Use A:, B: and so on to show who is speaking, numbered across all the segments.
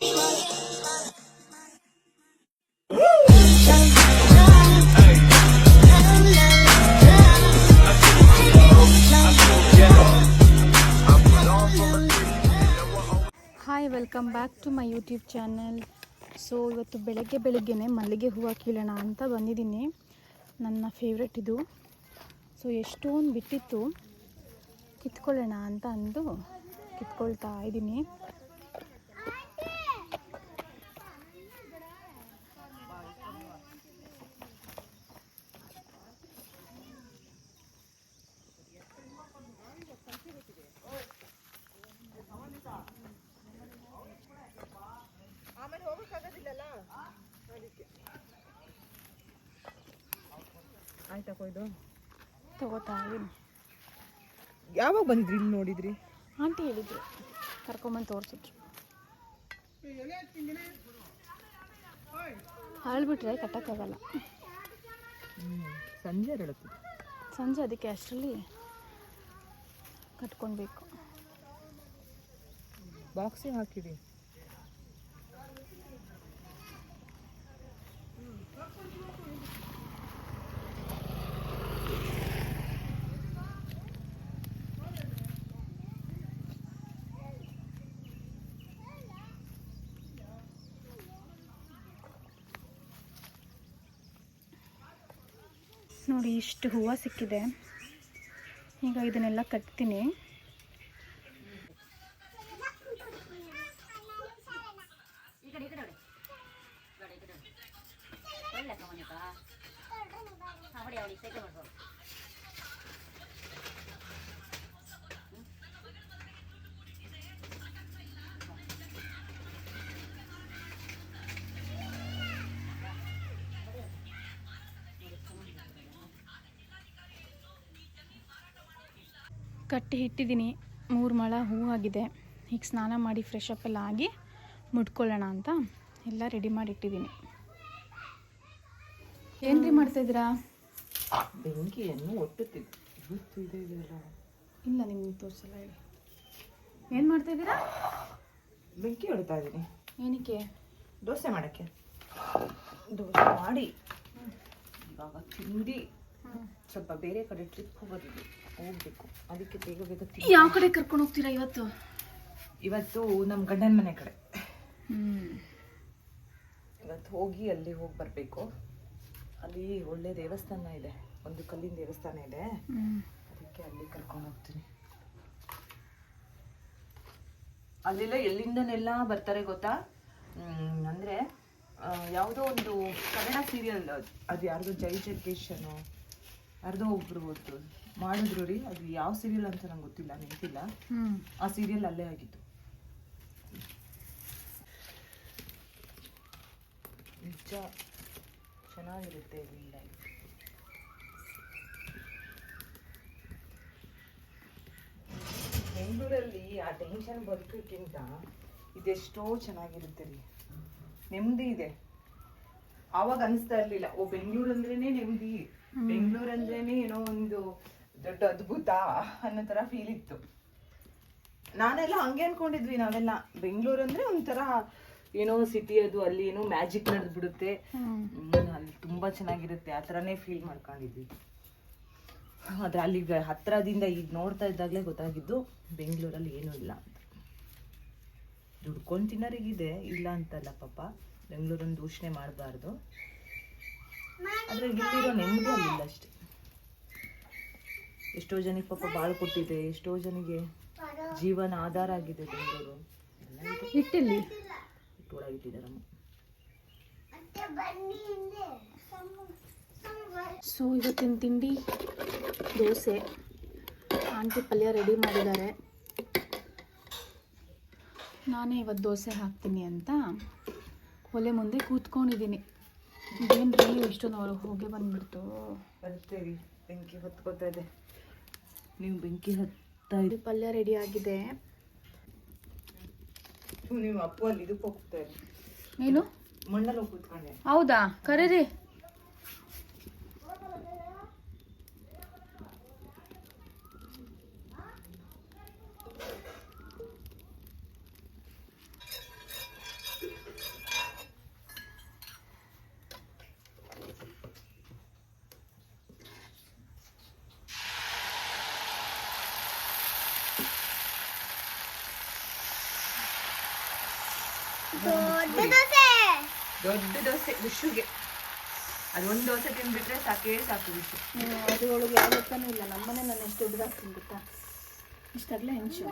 A: Hi welcome back to my YouTube channel so ಇವತ್ತು ಬೆಳಗ್ಗೆ ಬೆಳಗ್ಗೆನೆ ಮಲ್ಲಿಗೆ ಹೂವು ಕೀಳೋಣ ಅಂತ ಬಂದಿದ್ದೀನಿ. ನನ್ನ ಫೇವ್ರೆಟ್ ಇದು. ಸೊ ಎಷ್ಟೊಂದು ಬಿಟ್ಟಿತ್ತು. ಕಿತ್ಕೊಳ್ಳೋಣ ಅಂತ ಅಂದು ಕಿತ್ಕೊಳ್ತಾ ಇದ್ದೀನಿ.
B: ಆಯ್ತಾ ಕೊಯ್ದು?
A: ತಗೋತಾ ಇದ್ದೀನಿ.
B: ಯಾವಾಗ ಬಂದಿದ್ರಿ ಇಲ್ಲಿ ನೋಡಿದ್ರಿ?
A: ಆಂಟಿ ಹೇಳಿದ್ರು ಕರ್ಕೊಂಬಂದು ತೋರಿಸಿದ್ರು. ಹಾಳ್ಬಿಟ್ರೆ ಕಟ್ಟೋಕ್ಕಾಗಲ್ಲ.
B: ಸಂಜೆ
A: ಸಂಜೆ ಅದಕ್ಕೆ ಅಷ್ಟರಲ್ಲಿ ಕಟ್ಕೊಳ್ಬೇಕು.
B: ಬಾಕ್ಸಿಗೆ ಹಾಕಿಡಿ
A: ನೋಡಿ ಇಷ್ಟು ಹೂವು ಸಿಕ್ಕಿದೆ. ಈಗ ಇದನ್ನೆಲ್ಲ ಕಟ್ತೀನಿ. ಕಟ್ಟಿ ಇಟ್ಟಿದ್ದೀನಿ ಮೂರು ಮಳೆ ಆಗಿದೆ. ಈಗ ಸ್ನಾನ ಮಾಡಿ ಫ್ರೆಶ್ ಅಪ್ ಎಲ್ಲ ಆಗಿ ಮುಟ್ಕೊಳ್ಳೋಣ ಅಂತ ಎಲ್ಲ ರೆಡಿ ಮಾಡಿ ಇಟ್ಟಿದ್ದೀನಿ. ಏನು ರೀ ಮಾಡ್ತಾಯಿದ್ದೀರಾ
B: ಬೆಂಕಿಯನ್ನು ಒಟ್ಟುತ್ತಿದೆ.
A: ಇಲ್ಲ ನಿಮ್ಗೆ ತೋರಿಸಲ್ಲ ಹೇಳಿ. ಏನು ಮಾಡ್ತಾಯಿದ್ದೀರಾ
B: ಬೆಂಕಿ ಹೊಡಿತಾ ಇದ್ದೀನಿ.
A: ಏನಕ್ಕೆ?
B: ದೋಸೆ ಮಾಡೋಕ್ಕೆ. ದೋಸೆ ಮಾಡಿ. ಇವಾಗ ತಿಂಡಿ. ಸ್ವಲ್ಪ ಬೇರೆ ಕಡೆ ಟ್ರಿಪ್ ಹೋಗೋದಿದೆ. ಹೋಗ್ಬೇಕು. ಅದಕ್ಕೆ ಬೇಗ ಬೇಗ ತಿಂಡಿ
A: ಯಾವ ಕಡೆ ಕರ್ಕೊಂಡು ಹೋಗ್ತೀರಾ ಇವತ್ತು?
B: ಇವತ್ತು ನಮ್ಮ ಗಂಡನ ಮನೆ ಕಡೆ.
A: ಹ್ಮ್.
B: ಇವತ್ತು ಹೋಗಿ ಅಲ್ಲಿ ಹೋಗಿ ಬರಬೇಕು. ಅಲ್ಲಿ ಒಳ್ಳೆ ದೇವಸ್ಥಾನ ಇದೆ. ಒಂದು ಕಲ್ಲಿನ ದೇವಸ್ಥಾನ ಇದೆ. ಅದಕ್ಕೆ ಅಲ್ಲಿ ಕರ್ಕೊಂಡು ಹೋಗ್ತೀನಿ. ಅಲ್ಲೆಲ್ಲ ಎಲ್ಲಿಂದನೆಲ್ಲ ಬರ್ತಾರೆ ಗೊತ್ತಾ? ಹ್ಮ್, ಅಂದ್ರೆ ಆ, ಯಾವುದೋ ಒಂದು ಕನ್ನಡ ಸೀರಿಯಲ್ ಅದು. ಯಾರ್ದು ಜೈ ಜಗ್ಗೇಶನು. ಯಾರ್ದೋ ಒಬ್ರು ಹೊತ್ತು ಮಾಡಿದ್ರು ರೀ ಅದು ಯಾವ ಸೀರಿಯಲ್ ಅಂತ ನಂಗೆ ಗೊತ್ತಿಲ್ಲ ನೆನಪಿಲ್ಲ. ಆ ಸೀರಿಯಲ್ ಅಲ್ಲೇ ಆಗಿತ್ತು ನಿಜ ಚೆನ್ನಾಗಿರುತ್ತೆ ಲೈಫ್ ಬೆಂಗಳೂರಲ್ಲಿ ಆ ಟೆನ್ಷನ್ ಬದುಕೋಕ್ಕಿಂತ ಇದೆಷ್ಟೋ ಚೆನ್ನಾಗಿರುತ್ತೆ ರೀ. ನೆಮ್ಮದಿ ಇದೆ. ಆವಾಗ ಅನಿಸ್ತಾ ಇರಲಿಲ್ಲ ಓ ಬೆಂಗಳೂರು ಅಂದ್ರೇ ನೆಮ್ಮದಿ. ಬೆಂಗಳೂರು ಅಂದ್ರೇನೆ ಏನೋ ಒಂದು ದೊಡ್ಡ ಅದ್ಭುತ ಅನ್ನೋ ತರ ಫೀಲ್ ಇತ್ತು. ನಾನೆಲ್ಲ ಹಂಗೆ ಅನ್ಕೊಂಡಿದ್ವಿ ನಾವೆಲ್ಲ. ಬೆಂಗಳೂರು ಅಂದ್ರೆ ಒಂಥರ ಏನೋ ಸಿಟಿ ಅದು ಅಲ್ಲಿ ಏನೋ ಮ್ಯಾಜಿಕ್ ನಡೆದ್ಬಿಡುತ್ತೆ. ಅಲ್ಲಿ ತುಂಬಾ ಚೆನ್ನಾಗಿರುತ್ತೆ. ಆ ತರಾನೇ ಫೀಲ್ ಮಾಡ್ಕೊಂಡಿದ್ವಿ. ಆದ್ರೆ ಅಲ್ಲಿ ಹತ್ರದಿಂದ ಈಗ ನೋಡ್ತಾ ಇದ್ದಾಗಲೇ ಗೊತ್ತಾಗಿದ್ದು ಬೆಂಗಳೂರಲ್ಲಿ ಏನೂ ಇಲ್ಲ ಅಂತ. ದುಡ್ಕೊಂಡು ತಿನ್ನೋರಿಗಿದೆ ಇಲ್ಲ ಅಂತಲ್ಲ ಪಾಪ. ಬೆಂಗಳೂರನ್ನು ದೂಷಣೆ ಮಾಡಬಾರ್ದು. ಆದ್ರೆ ಇಲ್ಲಿರೋ ನೆಮ್ಮದಿ ಅಲ್ಲಿಲ್ಲ ಅಷ್ಟೇ. ಎಷ್ಟೋ ಜನಕ್ಕೆ ಪಾಪ ಬಾಳು ಕೊಟ್ಟಿದೆ ಎಷ್ಟೋ ಜನಿಗೆ ಜೀವನ ಆಧಾರ ಆಗಿದೆ ಬೆಂಗಳೂರು.
A: ಹಿಟ್ಟಿಲ್ಲಿ
B: ಒಳಗಿಟ್ಟಿದ್ದಾರಮ್ಮ
A: ಸೊ ಇವತ್ತಿನ ತಿಂಡಿ ದೋಸೆ. ಆಂಟಿ ಪಲ್ಯ ರೆಡಿ ಮಾಡಿದ್ದಾರೆ. ನಾನೇ ಇವತ್ತು ದೋಸೆ ಹಾಕ್ತೀನಿ ಅಂತ. ಒಲೆ ಮುಂದೆ ಕೂತ್ಕೊಂಡಿದ್ದೀನಿ. ಏನು ರೀ ಇಷ್ಟೊಂದು ಅವರು ಹೋಗಿ ಬಂದ್ಬಿಡ್ತು?
B: ರೀ ಬೆಂಕಿ ಹೊತ್ಕೋತಾ ಇದೆ. ನೀವು ಬೆಂಕಿ ಹತ್ತಾ
A: ಇದು ಪಲ್ಯ ರೆಡಿ ಆಗಿದೆ.
B: ನೀವು ಅಪ್ಪು ಅಲ್ಲಿ ಇದಕ್ಕೆ ಹೋಗ್ತಾರೆ
A: ನೀನು?
B: ಮಣ್ಣಲ್ಲಿ ಹೋಗಿ ಕೂತ್ಕೊಂಡೆ.
A: ಹೌದಾ? ಕರೀರಿ.
B: ದೊಡ್ಡ ದೋಸೆ. ವಿಶುಗೆ. ಅದೊಂದು ದೋಸೆ ತಿಂದ್ಬಿಟ್ರೆ ಸಾಕೇ ಸಾಕು ವಿಶು.
A: ಅದ್ರೊಳಗೆ ಯಾವ ಲೆಕ್ಕನೂ ಇಲ್ಲ. ನಮ್ಮನೆ ನಾನು ಎಷ್ಟು ದೊಡ್ಡದಾಗ್ತೀನಿ ಗೊತ್ತಾ ಇಷ್ಟಾಗಲೇ ಹೆಂಚು.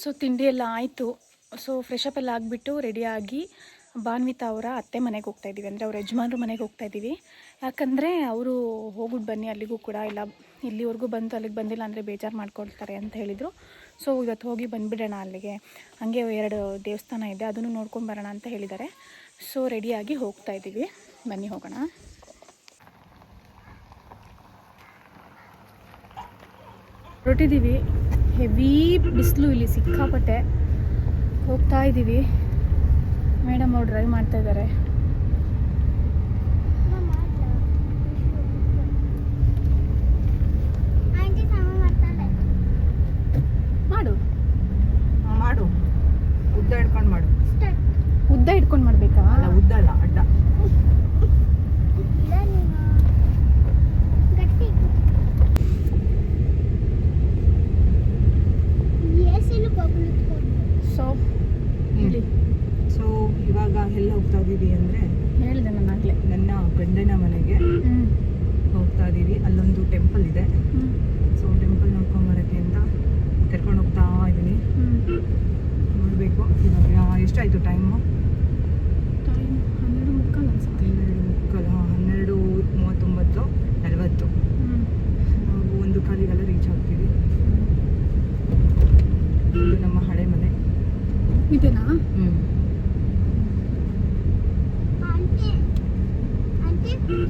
A: ಸೊ ತಿಂಡಿ ಎಲ್ಲ ಆಯಿತು. ಸೊ ಫ್ರೆಶ್ ಅಪ್ ಎಲ್ಲ ಆಗಿಬಿಟ್ಟು ರೆಡಿಯಾಗಿ ಭಾನ್ವಿತಾ ಅವರ ಅತ್ತೆ ಮನೆಗೆ ಹೋಗ್ತಾ ಇದ್ದೀವಿ. ಅಂದರೆ ಅವ್ರ ಯಜಮಾನ್ರ ಮನೆಗೆ ಹೋಗ್ತಾ ಇದ್ದೀವಿ. ಯಾಕಂದರೆ ಅವರು ಹೋಗ್ಬಿಟ್ಟು ಬನ್ನಿ, ಅಲ್ಲಿಗೂ ಕೂಡ ಇಲ್ಲ. ಇಲ್ಲಿವರೆಗೂ ಬಂತು ಅಲ್ಲಿಗೆ ಬಂದಿಲ್ಲ ಅಂದರೆ ಬೇಜಾರು ಮಾಡ್ಕೊಳ್ತಾರೆ ಅಂತ ಹೇಳಿದರು. ಸೊ ಇವತ್ತು ಹೋಗಿ ಬಂದುಬಿಡೋಣ ಅಲ್ಲಿಗೆ. ಹಾಗೆ ಎರಡು ದೇವಸ್ಥಾನ ಇದೆ, ಅದನ್ನು ನೋಡ್ಕೊಂಡು ಬರೋಣ ಅಂತ ಹೇಳಿದ್ದಾರೆ. ಸೊ ರೆಡಿಯಾಗಿ ಹೋಗ್ತಾ ಇದ್ದೀವಿ. ಬನ್ನಿ ಹೋಗೋಣ. ಹೊರಟಿದ್ದೀವಿ. ಹೆವಿ ಬಿಸಿಲು ಇಲ್ಲಿ ಸಿಕ್ಕಾಪಟ್ಟೆ. ಹೋಗ್ತಾ ಇದ್ದೀವಿ. ಮೇಡಮ್ ಅವ್ರು ಡ್ರೈವ್ ಮಾಡ್ತಾ ಇದ್ದಾರೆ. ಮಾಡು.
B: ಮಾಡು. ಉದ್ದ ಹಿಡ್ಕೊಂಡು ಮಾಡು.
A: ಉದ್ದ ಹಿಡ್ಕೊಂಡು ಮಾಡಬೇಕಾ?
B: ಅಲ್ಲ ಉದ್ದ ಅಲ್ಲ ಅಡ್ಡ
A: ಸೊ ಹೇಳಿ
B: ಸೊ ಇವಾಗ ಎಲ್ಲ ಹೋಗ್ತಾ ಇದೀವಿ ಅಂದ್ರೆ
A: ಹೇಳಿದೆ ನಾನು ಆಗಲೇ
B: ನನ್ನ ಗಂಡನ ಮನೆಗೆ
A: ಹ್ಞೂ
B: ಹೋಗ್ತಾ ಇದೀವಿ ಅಲ್ಲೊಂದು ಟೆಂಪಲ್ ಇದೆ
A: ಹ್ಞೂ
B: ಸೊ ಟೆಂಪಲ್ ನೋಡ್ಕೊಂಡ್ ಬರೋಕ್ಕೆ ಅಂತ ಕರ್ಕೊಂಡು ಹೋಗ್ತಾ ಇದ್ದೀನಿ
A: ಹ್ಞೂ
B: ನೋಡಬೇಕು ಇವಾಗ ಎಷ್ಟಾಯಿತು ಟೈಮು
A: ಟೈಮ್ ಹನ್ನೆರಡು ಮುಕ್ಕಾಲು ಅನ್ಸುತ್ತೆ
B: ಹನ್ನೆರಡು ಮುಕ್ಕಾಲು ಹಾಂ ಹನ್ನೆರಡು ಮೂವತ್ತೊಂಬತ್ತು ನಲವತ್ತು
A: ಹ್ಞೂ
B: ನಾವು ಒಂದು ಕಾಲಿಗೆಲ್ಲ ರೀಚ್ ಆಗ್ತೀವಿ ಇದು ನಮ್ಮ ಹಳೆ ಮನೆ
A: ಇದೇನಾ
B: ಹ್ಞೂ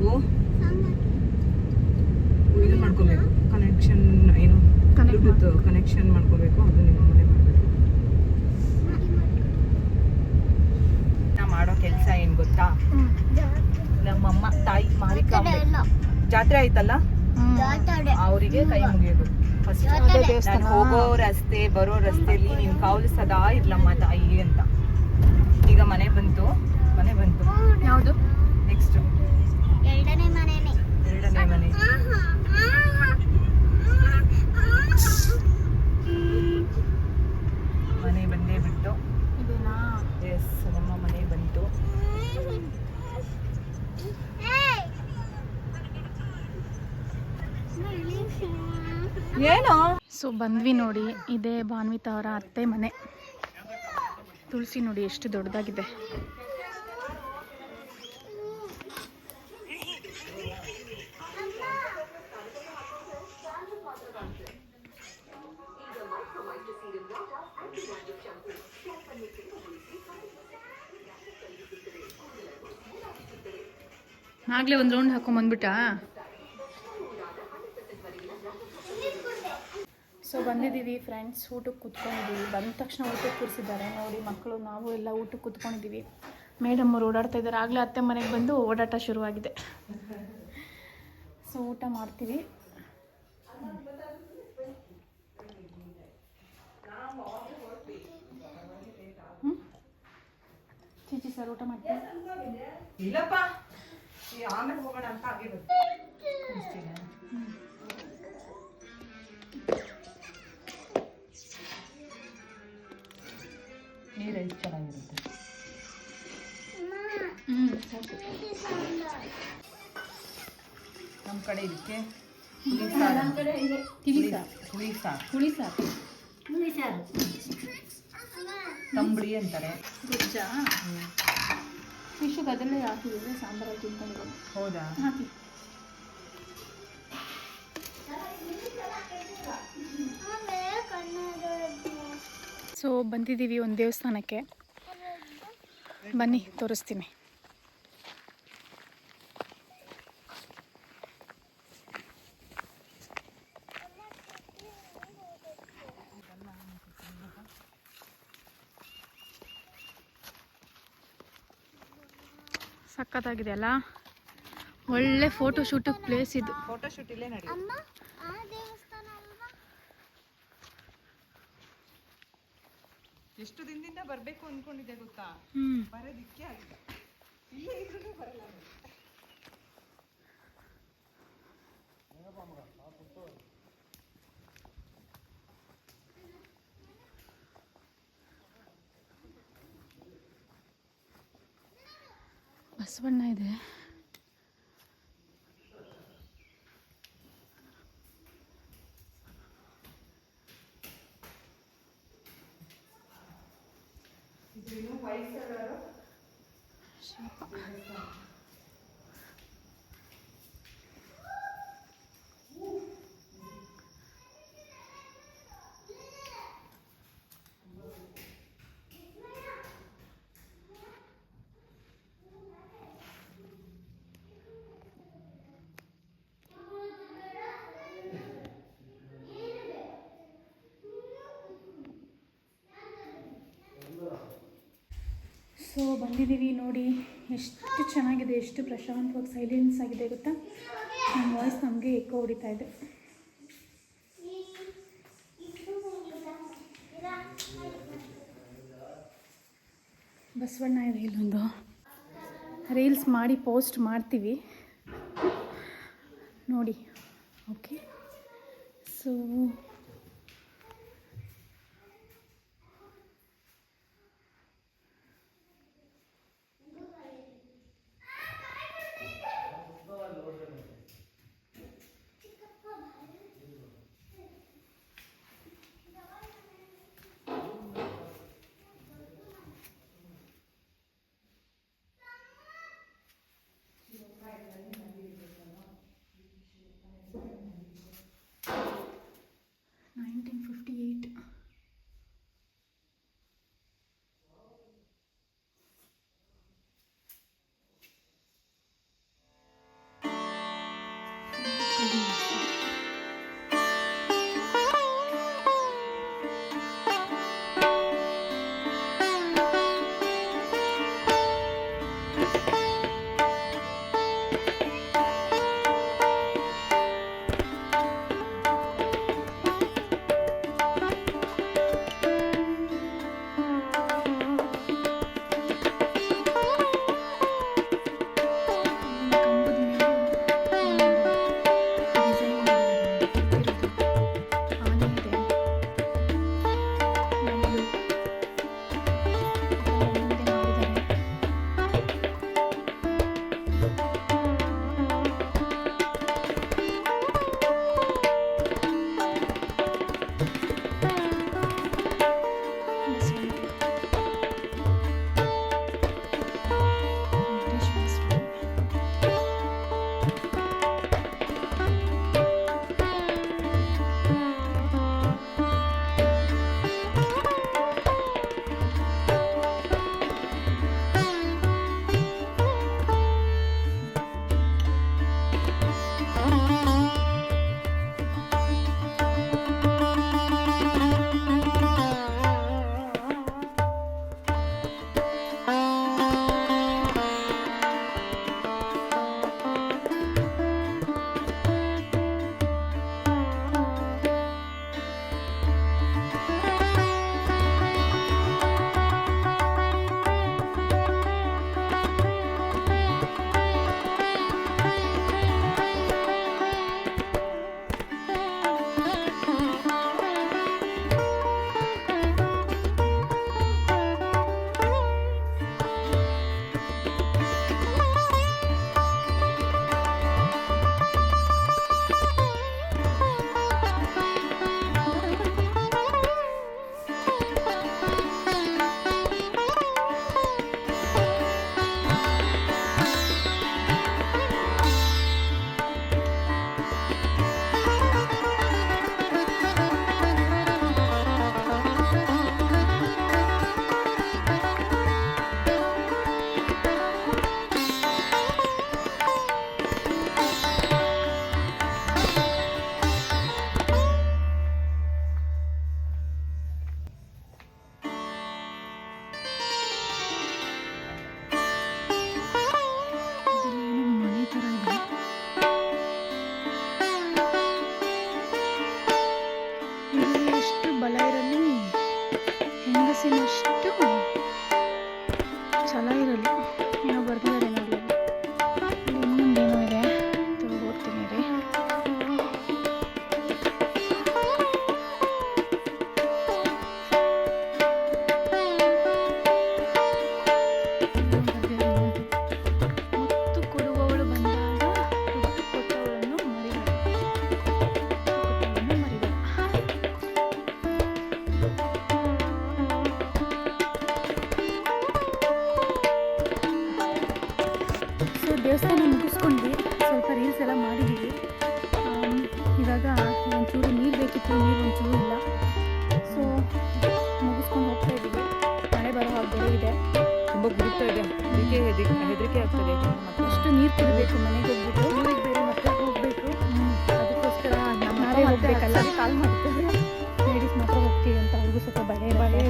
B: ಓ ಇದು ಮಾಡ್ಕೋಬೇಕು ಕನೆಕ್ಷನ್ ಏನು ಕನೆಕ್ಷನ್ ಮಾಡ್ಕೋಬೇಕು ಅದು ನಿಮ್ಮ ಮನೆ ಮಾಡಬೇಕು. ನಾ ಮಾಡೋ ಕೆಲಸ ಏನು ಗೊತ್ತಾ? ನಮ್ಮಮ್ಮ ತಾಯಿ ಮಾರಿಕಾಂಬೆ ಜಾತ್ರೆ ಆಯ್ತಲ್ಲ? ಅವರಿಗೆ ಕೈ ಮುಗಿಯೋದು. ಫಸ್ಟ್
A: ದೇವಸ್ಥಾನ.
B: ನಾನು ಹೋಗೋ ರಸ್ತೆ ಬರೋ ರಸ್ತೆಯಲ್ಲಿ ನೀನು ಕಾವಲು ಸದಾ ಇರ್ಲಮ್ಮ ತಾಯಿ ಅಂತ. ಈಗ ಮನೆ ಬಂತು. ಮನೆ ಬಂತು.
A: ಯಾವುದು?
B: ನೆಕ್ಸ್ಟ್
C: ಎರಡನೇ ಮನೆ
B: ಎರಡನೇ ಮನೆ ಬಂದೇ ಬಿಟ್ಟು
A: ಇದೇನಾ
B: ಎಸ್ ನಮ್ಮ ಮನೆ ಬಂತು ಏನೋ?
A: ಸೊ, ಬಂದ್ವಿ ನೋಡಿ. ಇದೇ ಭಾನ್ವಿತ ಅವರ ಅತ್ತೆ ಮನೆ. ತುಳಸಿ ನೋಡಿ ಎಷ್ಟು ದೊಡ್ಡದಾಗಿದೆ. ಆಗ್ಲೇ ಒಂದು ರೌಂಡ್ ಹಾಕೊಂಬಂದ್ಬಿಟ್ಟಾ ಸೊ ಬಂದಿದ್ದೀವಿ ಫ್ರೆಂಡ್ಸ್ ಊಟಕ್ಕೆ ಕೂತ್ಕೊಂಡಿದ್ದೀವಿ. ಬಂದ ತಕ್ಷಣ ಊಟಕ್ಕೆ ಕೂರಿಸಿದ್ದಾರೆ. ನೋಡಿ ಮಕ್ಕಳು ನಾವು ಎಲ್ಲ ಊಟಕ್ಕೆ ಕೂತ್ಕೊಂಡಿದ್ದೀವಿ. ಮೇಡಮ್ ಅವರು ಓಡಾಡ್ತಾ ಇದ್ದಾರೆ. ಆಗಲೇ ಅತ್ತೆ ಮನೆಗೆ ಬಂದು ಓಡಾಟ ಶುರುವಾಗಿದೆ. ಸೊ ಊಟ ಮಾಡ್ತೀವಿ? ಚೀಚಿ ಸರ್ ಊಟ ಮಾಡ್ತೀವಿ
B: ಈ ಎಷ್ಟು ಚೆನ್ನಾಗಿರುತ್ತೆ
A: ಹ್ಞೂ ಸಾಕು
B: ನಮ್ಮ ಕಡೆ ಇದಕ್ಕೆ ಹುಳಿ ಸಾರು ಹುಳಿ-
A: ಸಾರು
B: ಹುಳಿ ಸಾರು
A: ಸಾಕು
B: ತಂಬಳಿ ಅಂತಾರೆ.
A: ಗುಜ್ಜಾ? ಫಿಶ್ಗೆ ಅದೆಲ್ಲ ಹಾಕಿದ್ರೆ ಸಾಂಬಾರಲ್ಲಿ ತಿನ್ಕೊಂಡಿರೋದು
B: ಹೌದಾ?
A: ಹಾಕಿ. ಸೊ ಬಂದಿದ್ದೀವಿ ಒಂದು ದೇವಸ್ಥಾನಕ್ಕೆ. ಬನ್ನಿ ತೋರಿಸ್ತೀನಿ. ಸಖತ್ತಾಗಿದೆ ಅಲ್ಲ? ಒಳ್ಳೆ ಫೋಟೋ ಶೂಟಿಗೆ ಪ್ಲೇಸ್ ಇದು.
B: ಫೋಟೋ ಶೂಟ್ ಇಲ್ಲೇ ನಡಿ ಎಷ್ಟು ದಿನದಿಂದ ಬರಬೇಕು ಅನ್ಕೊಂಡಿದ್ದೆ ಗೊತ್ತಾ? ಬರೋದಿಕ್ಕೆ ಆಗಿಲ್ಲ. ಇಲ್ಲೇ ಇದ್ರೂ ಬರಲ್ಲ
A: ಬಸವಣ್ಣ ಇದೆ. ಸೊ ಬಂದಿದ್ದೀವಿ ನೋಡಿ. ಎಷ್ಟು ಚೆನ್ನಾಗಿದೆ, ಎಷ್ಟು ಪ್ರಶಾಂತವಾಗಿ ಸೈಲೆನ್ಸ್ ಆಗಿದೆ ಗೊತ್ತಾ? ನಮ್ಮ ವಾಯ್ಸ್ ನಮಗೆ ಎಕ್ಕೋ ಹೊಡಿತಾ ಇದೆ. ಬಸವಣ್ಣ ಇದೆ ಇಲ್ಲೊಂದು. ರೀಲ್ಸ್ ಮಾಡಿ ಪೋಸ್ಟ್ ಮಾಡ್ತೀವಿ. ನೋಡಿ. ಓಕೆ ಸೊ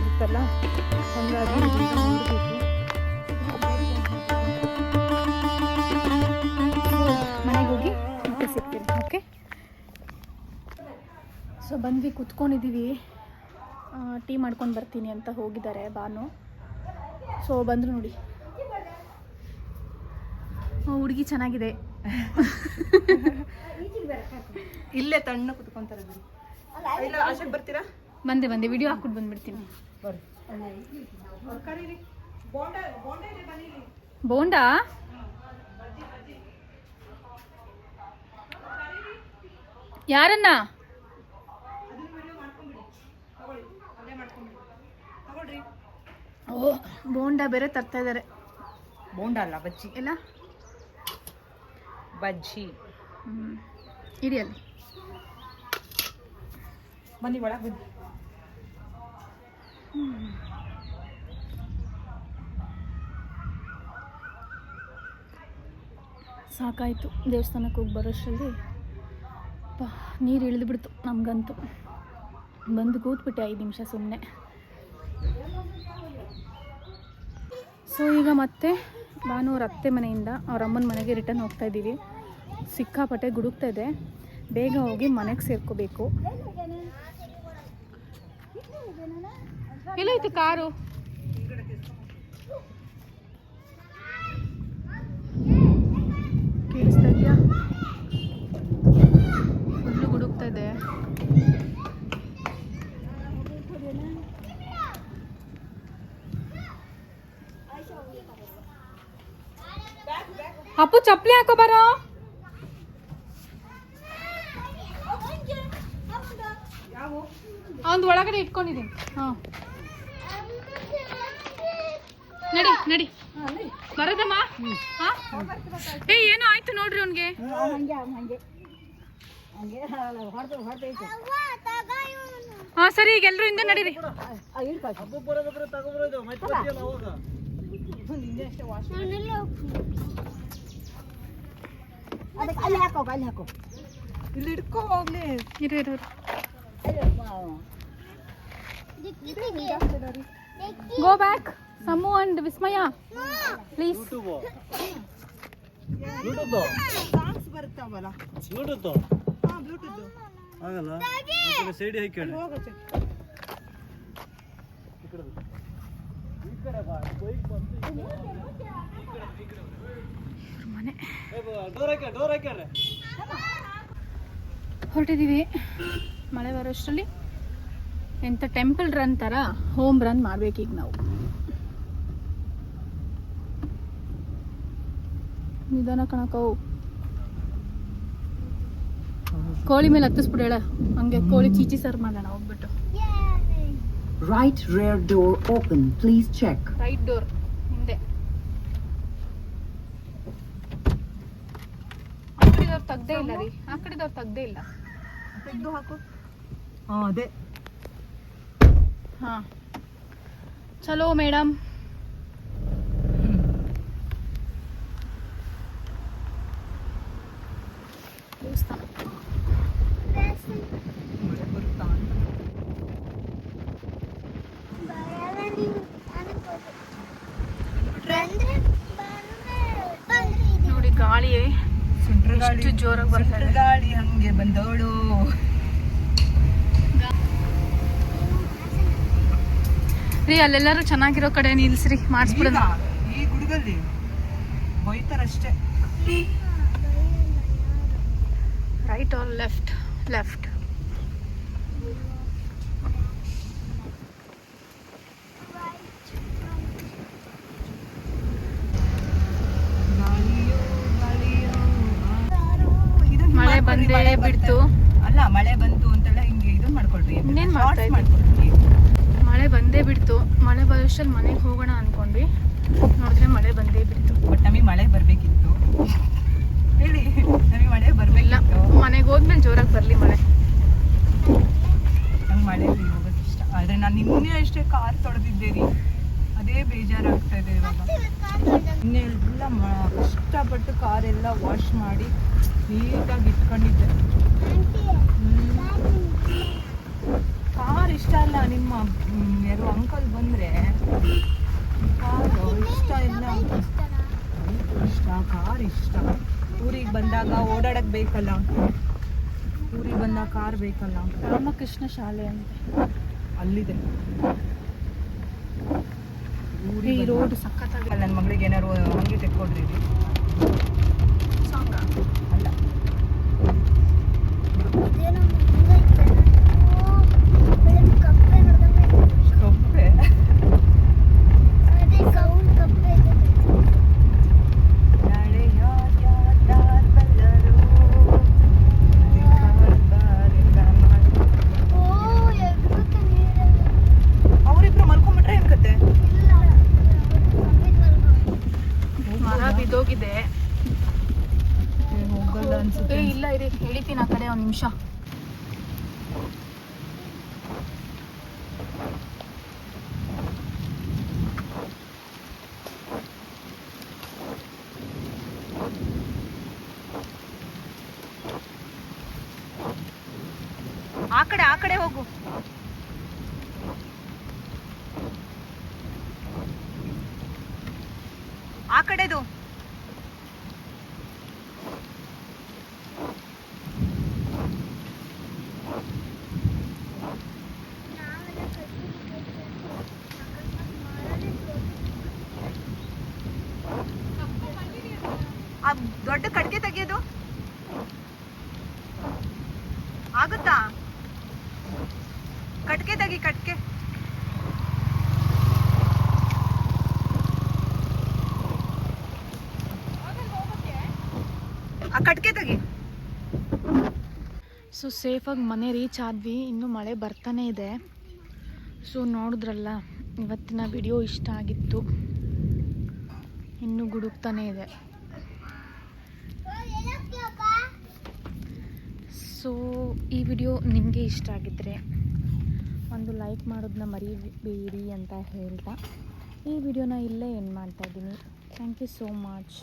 A: ಇರುತ್ತಲ್ಲ? ಹಾಗಾಗಿ. ಮನೆಗೆ ಹೋಗಿ ಮತ್ತೆ ಸಿಗ್ತೀನಿ ಓಕೆ ಸೊ ಬಂದ್ವಿ ಕುತ್ಕೊಂಡಿದ್ದೀವಿ. ಟೀ ಮಾಡ್ಕೊಂಡು ಬರ್ತೀನಿ ಅಂತ ಹೋಗಿದ್ದಾರೆ ಬಾನು ಸೊ ಬಂದರು ನೋಡಿ. ಹುಡುಗಿ ಚೆನ್ನಾಗಿದೆ.
B: ಇಲ್ಲೇ ತಣ್ಣ ಕುತ್ಕೊಂತಾರೆ
A: ಬಂದೆ ಬಂದೆ ವಿಡಿಯೋ ಹಾಕ್ಬಿಟ್ಟು ಬಂದ್ಬಿಡ್ತೀನಿ. ಬೋಂಡಾ? ಯಾರನ್ನ? ಓ ಬೋಂಡಾ ಬೇರೆ ತರ್ತಾ ಇದ್ದಾರೆ
B: ಬೋಂಡ ಅಲ್ಲ ಬಜ್ಜಿ.
A: ಇಲ್ಲ
B: ಬಜ್ಜಿ.
A: ಹ್ಞೂ ಅಲ್ಲಿ.
B: ಬನ್ನಿ ಒಳಗೆ ಬನ್ನಿ.
A: ಸಾಕಾಯಿತು. ದೇವಸ್ಥಾನಕ್ಕೆ ಹೋಗಿ ಬರೋಷ್ಟರಲ್ಲಿ ಪಾ ನೀರು ಇಳಿದ್ಬಿಡ್ತು ನಮಗಂತೂ. ಬಂದು ಕೂತ್ಬಿಟ್ಟೆ ಐದು ನಿಮಿಷ ಸುಮ್ಮನೆ ಸೊ ಈಗ ಮತ್ತೆ ಭಾನುವಾರ ಅತ್ತೆ ಮನೆಯಿಂದ ಅವ್ರ ಅಮ್ಮನ ಮನೆಗೆ ರಿಟರ್ನ್ ಹೋಗ್ತಾ ಇದ್ದೀವಿ. ಸಿಕ್ಕಾಪಟ್ಟೆ ಗುಡುಗ್ತಾ ಇದೆ. ಬೇಗ ಹೋಗಿ ಮನೆಗೆ ಸೇರ್ಕೋಬೇಕು. ಎಲ್ಲೋಯ್ತು ಕಾರು. ಕೇಳಿಸ್ತಾ ಇದೆಯಾ? ಫುಲ್ಲು ಗುಡುಗ್ತಾ ಇದೆ. ಅಪ್ಪು ಚಪ್ಪಲಿ ಹಾಕೋ ಬರೋ. ಅವನು ಒಳಗಡೆ ಇಟ್ಕೊಂಡಿದ್ದೀನಿ ಹಾಂ. ನಡಿ ನಡಿ. ಬರೋದಮ್ಮ? ಹಾ? ಏ ಏನೋ ಆಯ್ತು ನೋಡ್ರಿ ಅವ್ನಿಗೆ. ಹಾ ಸರಿ ಈಗ ಎಲ್ರು ಹಿಂದೆ ನಡೀರಿ.
B: ಇಲ್ಲಿ ಇಟ್ಕೋ ಹೋಗ್ಲಿ.
A: ಇರು ಇರು go back Samu and Vismaya. Please
B: songs ಬರ್ತಾವಲ್ಲ ಹಾ ಬ್ಲೂಟೂತ್
D: ಆಗಲ್ಲ. ಸೈಡ್ ಹಾಕಿ
B: ಹೋಗತ್ತೆ
A: ಮನೆ. ಹೊರಟಿದ್ದೀವಿ. ಮಳೆ ಬರೋಷ್ಟರಲ್ಲಿ ಎಂಥ ಟೆಂಪಲ್ ರನ್ ತರ ಹೋಮ್ ರನ್ ಮಾಡ್ಬೇಕೀಗ ನಾವು. ನಿಧಾನ ಕಣಕವು ಕೋಳಿ ಮೇಲೆ ಹತ್ತಿಸ್ಬಿಡೇಳ ಹಂಗೆ ಕೋಳಿ ಚೀಚಿ ಸರ್ ಮಾಡೋಣ ಹೋಗ್ಬಿಟ್ಟು.
E: Right rear door open please check
A: right door ಹಿಂದೆ. ಆ ಕಡೆದವ್ರು ತೆಗ್ದೇ ಇಲ್ಲ ರೀ. ಆ ಕಡೆದವ್ರು ತೆಗ್ದೇ ಇಲ್ಲ.
B: ತೆಗ್ದು ಹಾಕು. ಹಾ ಅದೇ.
A: ಹಾ. ಚಲೋ ಮೇಡಮ್. ದೇವಸ್ಥಾನ
B: ಮಳೆ ಬರುತ್ತಾ ಅಂತ
A: ನೋಡಿ ಗಾಳಿ
B: ಸುಂಟ್ರಗಾಳಿ.
A: ಎಷ್ಟು ಜೋರಾಗಿ ಬರ್ತಾ ಇದೆ.
B: ಗಾಳಿ ಹಂಗೆ ಬಂದವಳು.
A: ರೀ ಅಲ್ಲೆಲ್ಲರೂ ಚೆನ್ನಾಗಿರೋ ಕಡೆ ನಿಲ್ಸ್ರಿ ಮಾಡಿಸ್ಬಿಡೋಣ.
B: ಈ ಗುಡುಗಲ್ಲಿ ಬೈತಾರಷ್ಟೇ.
A: ರೈಟ್ ಆರ್ ಲೆಫ್ಟ್ ಲೆಫ್ಟ್ ಮಳೆ ಬಂದೇ ಬಿಡ್ತು.
B: ಅಲ್ಲ ಮಳೆ ಬಂತು ಅಂತೆಲ್ಲ ಹಿಂಗೆ ಇದು ಮಾಡ್ಕೊಳ್ರಿ.
A: ಇನ್ನೇನ್ ಮಾಡ್ತಾ?
B: ಮಾಡ್ಕೊಳ್ರಿ.
A: ಮಳೆ ಬಂದೇ ಬಿಡ್ತು. ಮಳೆ ಬರೋಷ್ಟ್ರಲ್ಲಿ ಮನೆಗೆ ಹೋಗೋಣ ಅನ್ಕೊಂಡ್ವಿ. ನೋಡಿದ್ರೆ ಮಳೆ ಬಂದೇ ಬಿಡ್ತು.
B: ಬಟ್ ನಮಗೆ ಮಳೆ ಬರಬೇಕಿತ್ತು. ಹೇಳಿ ನಮಗೆ ಮಳೆ ಬರಲಿಲ್ಲ
A: ಮನೆಗೆ ಹೋದ್ಮೇಲೆ ಜೋರಾಗಿ ಬರಲಿ ಮಳೆ.
B: ನಂಗೆ ಮಳೆ ಹೋಗೋದು ಇಷ್ಟ. ಆದರೆ ನಾನು ನಿನ್ನೆ ಅಷ್ಟೇ ಕಾರ್ ತೊಳೆದಿದ್ದೆ ರೀ. ಅದೇ ಬೇಜಾರಾಗ್ತಾ ಇದೆ ಇವಾಗ. ಇನ್ನೆಲ್ಲ ಮ ಕಷ್ಟಪಟ್ಟು ಕಾರೆಲ್ಲ ವಾಶ್ ಮಾಡಿ ನೀಟಾಗಿ ಇಟ್ಕೊಂಡಿದ್ದೆ. ಕಾರ್ ಇಷ್ಟ ಅಲ್ಲ ನಿಮ್ಮ ಎರಡು ಯಾರು ಅಂಕಲ್ ಬಂದರೆ. ಕಾರು ಇಷ್ಟ ಇಲ್ಲ ಇಷ್ಟ ಕಾರ್ ಇಷ್ಟ. ಊರಿಗೆ ಬಂದಾಗ ಓಡಾಡಕ್ ಬೇಕಲ್ಲ. ಊರಿಗೆ ಬಂದಾಗ ಕಾರ್ ಬೇಕಲ್ಲ.
A: ರಾಮಕೃಷ್ಣ ಶಾಲೆ ಅಂತ.
B: ಅಲ್ಲಿದೆ.
A: ಈ
B: ಊರಿಗೆ
A: ರೋಡ್ ಸಖತ್ತಾಗಿ
B: ನನ್ನ ಮಗಳಿಗೆ ಏನಾರು ಹಂಗೆ ತೆಕ್ಕೊಡ್ರಿ ಸಾಂಗ ಅಲ್ಲ ಕಪ್ಪೆ ನಾಳೆ ಯಾರ್ಯಾರ ಬಲ್ಲರು ಬಾರಿಲ್ಲ ಮಾಡಿ. ಅವ್ರಿಬ್ರು ಮಲ್ಕೊಂಡ್ಬಿಟ್ರೆ ಏನ್ ಕತೆ
A: ಮರ ಬಿದ್ದೋಗಿದೆ
B: ಏ, ಹೋಗಲ್ಲ
A: ಏ
B: ಅನ್ಸುತ್ತೆ.
A: ಇಲ್ಲ ಇರಿ. ಹಿಡಿತೀನಿ ಆ ಕಡೆ ಒಂದು ನಿಮಿಷ
B: ಆ ಕಡೆ ಆ ಕಡೆ ಹೋಗು ಆ ಕಡೆದು ಆ ದೊಡ್ಡ ಕಡ್ಗೆ ತೆಗೆಯೋದು ಆಗುತ್ತಾ? ಕಟ್ಕೆ ತೆಗಿ ಕಟ್ಕೆ ಆ ಕಟ್ಕೆ ತೆಗಿ.
A: ಸೊ ಸೇಫಾಗಿ ಮನೆ ರೀಚ್ ಆದ್ವಿ. ಇನ್ನೂ ಮಳೆ ಬರ್ತಾನೆ ಇದೆ. ಸೊ ನೋಡಿದ್ರಲ್ಲ, ಇವತ್ತಿನ ವಿಡಿಯೋ ಇಷ್ಟ ಆಗಿತ್ತು. ಇನ್ನೂ ಗುಡುಕ್ತಾನೆ ಇದೆ. ಸೊ, ಈ ವಿಡಿಯೋ ನಿಮಗೆ ಇಷ್ಟ ಆಗಿದ್ದರೆ ಒಂದು ಲೈಕ್ ಮಾಡೋದನ್ನ ಮರಿಬೇಡಿ ಅಂತ ಹೇಳ್ತಾ ಈ ವಿಡಿಯೋನ ಇಲ್ಲೇ ಏನು ಮಾಡ್ತಾ ಇದ್ದೀನಿ. Thank you so much